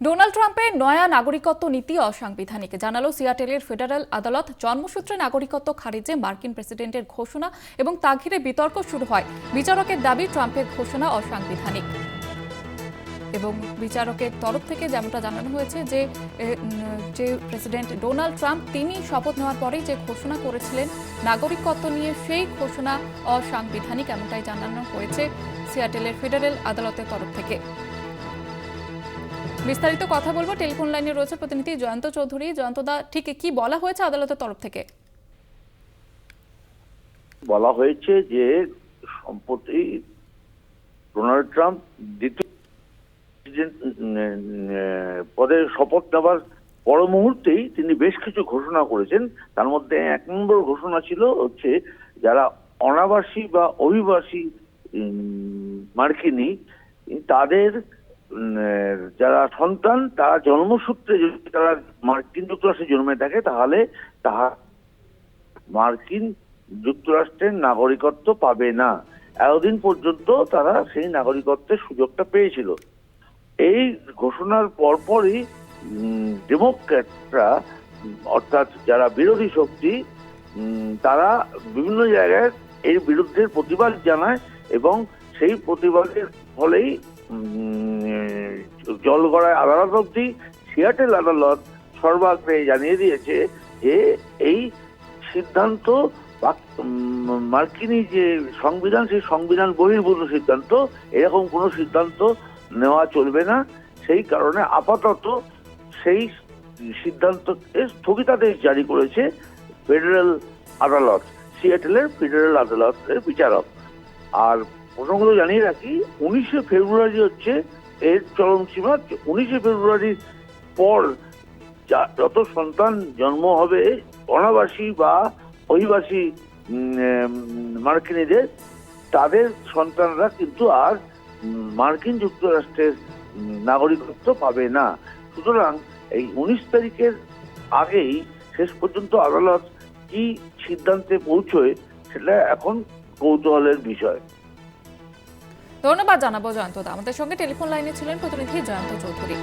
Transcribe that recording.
Donald ট্রাম্পের নয়া নাগরিকত্ব নীতি অসাংবিধানিক। জানালো সিয়াটেলের ফেডারেল আদালত। জন্মসূত্রে নাগরিকত্ব খারিজে মার্কিন প্রেসিডেন্টের ঘোষণা এবং তা ঘিরে বিতর্ক শুরু হয়। বিচারকের দাবি, ট্রাম্পের ঘোষণা অসাংবিধানিক। এবং বিচারকের তরফ থেকে যেমনটা জানানো হয়েছে যে যে প্রেসিডেন্ট ডোনাল্ড ট্রাম্প, তিনি শপথ নেওয়ার পরেই যে ঘোষণা করেছিলেন, নাগরিকত্ব নিয়ে সেই ঘোষণা অসাংবিধানিক এমনটাই জানানো হয়েছে সিয়াটেলের ফেডারেল আদালতের তরফ থেকে। বিস্তারিত কথা বলব। টেলিফোন লাইনে রয়েছে প্রতিনিধি জয়ন্ত চৌধুরী। জয়ন্তদা ঠিক কি বলা হয়েছে আদালতের তরফ থেকে? বলা হয়েছে যে সম্প্রতি ডোনাল্ড ট্রাম্প দ্বিতীয় পদে শপথ নেওয়ার পর মুহূর্তেই তিনি বেশ কিছু ঘোষণা করেছেন। তার মধ্যে এক নম্বর ঘোষণা ছিল হচ্ছে যারা অনাবাসী বা অভিবাসী মার্কিনী, তাদের যারা সন্তান, তারা জন্মসূত্রে যদি তারা মার্কিন যুক্তরাষ্ট্রে জন্মে থাকে, তাহলে তাহা মার্কিন যুক্তরাষ্ট্রের নাগরিকত্ব পাবে না। এতদিন পর্যন্ত তারা সেই নাগরিকত্বের সুযোগটা পেয়েছিল। এই ঘোষণার পরপরই ডেমোক্র্যাটরা, অর্থাৎ যারা বিরোধী শক্তি তারা বিভিন্ন জায়গায় এর বিরুদ্ধে প্রতিবাদ জানায় এবং সেই প্রতিবাদের ফলেই জলগড়ায় আদালত অব্দি সিয়াটেল আদালত সর্বাগ্রে জানিয়ে দিয়েছে যে এই সিদ্ধান্ত মার্কিনী যে সংবিধান, সেই সংবিধান বহির্ভূত সিদ্ধান্ত, এরকম কোনো সিদ্ধান্ত নেওয়া চলবে না। সেই কারণে আপাতত সেই সিদ্ধান্তকে স্থগিতাদেশ জারি করেছে ফেডারেল আদালত, সিয়াটেলের ফেডারেল আদালতের বিচারক। আর প্রসঙ্গত জানিয়ে রাখি, উনিশে ফেব্রুয়ারি হচ্ছে এর চরম সীমা উনিশে ফেব্রুয়ারির পর যত সন্তান জন্ম হবে, অনাবাসী বা অভিবাসী মার্কিনীদের, তাদের সন্তানরা কিন্তু আর মার্কিন যুক্তরাষ্ট্রের নাগরিকত্ব পাবে না। সুতরাং এই উনিশ তারিখের আগেই শেষ পর্যন্ত আদালত কি সিদ্ধান্তে পৌঁছয় সেটা এখন কৌতূহলের বিষয়। ধন্যবাদ জানাব জয়ন্ত দা। আমাদের সঙ্গে টেলিফোন লাইনে ছিলেন প্রতিনিধি জয়ন্ত চৌধুরী।